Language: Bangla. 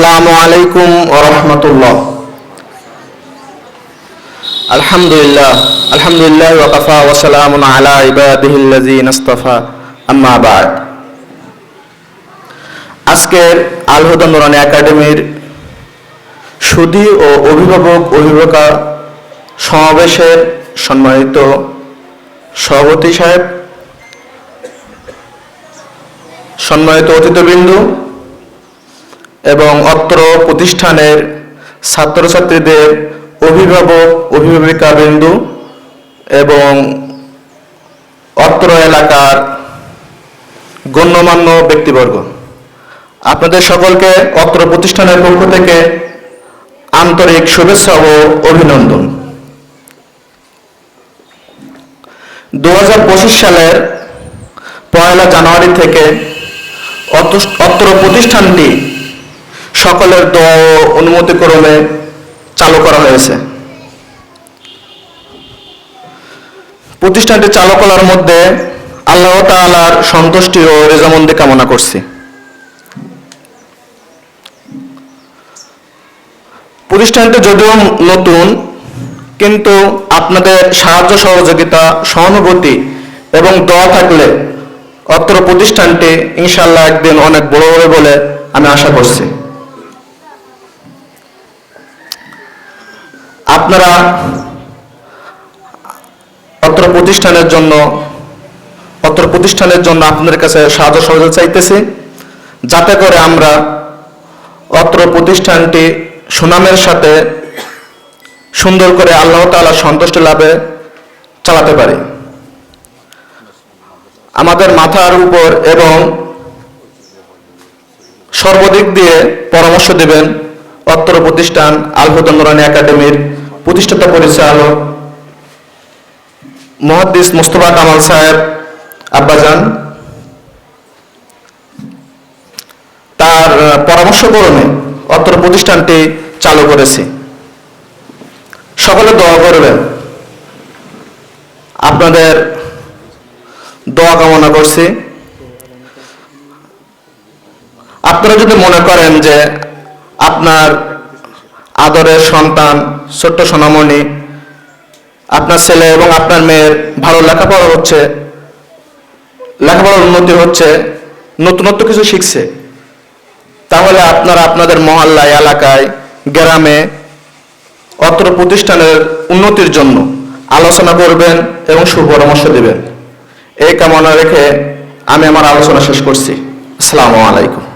আসসালামু আলাইকুম ওরহমতুল্লাহ আলহামদুলিল্লাহ আলহামদুলিল্লাহ ওয়াকাফা ওয়াসালামুন আলা ইবাদিহিল্লাযিন ইসতাফা আম্মা বাদ। আজকের আল হুদা নুরানি একাডেমির সুধী ও অভিভাবক অভিভাবকা সমাবেশের সম্মানিত সভাপতি সাহেব, সম্মানিত অতিথিবৃন্দ এবং অত্র প্রতিষ্ঠানের ছাত্রছাত্রীদের অভিভাবক অভিভাবিকা বিন্দু এবং অত্র এলাকার গণ্যমান্য ব্যক্তিবর্গ। আপনাদের সকলকে অত্র প্রতিষ্ঠানের পক্ষ থেকে আন্তরিক শুভেচ্ছা ও অভিনন্দন। দু হাজার পঁচিশ সালের পয়লা জানুয়ারি থেকে অত- অত্র প্রতিষ্ঠানটি সকলের দোয়া ও অনুমতিক্রমে চালু করা হয়েছে। প্রতিষ্ঠানটি চালু করার মধ্যে আল্লাহ তাআলার সন্তুষ্টি ও রেজামন্দি কামনা করছি। প্রতিষ্ঠানটি যদিও নতুন, কিন্তু আপনাদের সাহায্য সহযোগিতা, সহানুভূতি এবং দোয়া থাকলে অত্র প্রতিষ্ঠানটি ইনশাল্লাহ একদিন অনেক বড় হবে বলে আমি আশা করছি। আপনারা অত্র প্রতিষ্ঠানের জন্য অত্র প্রতিষ্ঠানের জন্য আপনাদের কাছে সাহায্য সহযোগিতা চাইতেছি। যাতে করে আমরা অত্র প্রতিষ্ঠানটি সুনামের সাথে সুন্দর করে আল্লাহ তাআলা সন্তুষ্টি লাভে চালাতে পারি। আমাদের মাথার উপর এবং সর্বদিক দিয়ে পরামর্শ দেবেন অত্র প্রতিষ্ঠান আলহুদা নুরানি একাডেমির প্রতিষ্ঠাতা পরিচালক মহাদ্দিস মোস্তফা কামাল সাহেব আব্বাজান, তার পরামর্শক্রমে অত্র প্রতিষ্ঠানটি চালু করেছি। সকলে দোয়া করবেন। আপনাদের দোয়া কামনা করছি। আপনারা যদি মনে করেন যে আপনার আদরের সন্তান ছোট্ট সোনামণি, আপনার ছেলে এবং আপনার মেয়ের ভালো লেখাপড়া হচ্ছে, লেখাপড়ার উন্নতি হচ্ছে, নতুনত্ব কিছু শিখছে। তাহলে আপনারা আপনাদের মহল্লায় এলাকায়, গ্রামে অত্র প্রতিষ্ঠানের উন্নতির জন্য আলোচনা করবেন এবং সুপরামর্শ দেবেন। এই কামনা রেখে আমি আমার আলোচনা শেষ করছি। আসসালামু আলাইকুম।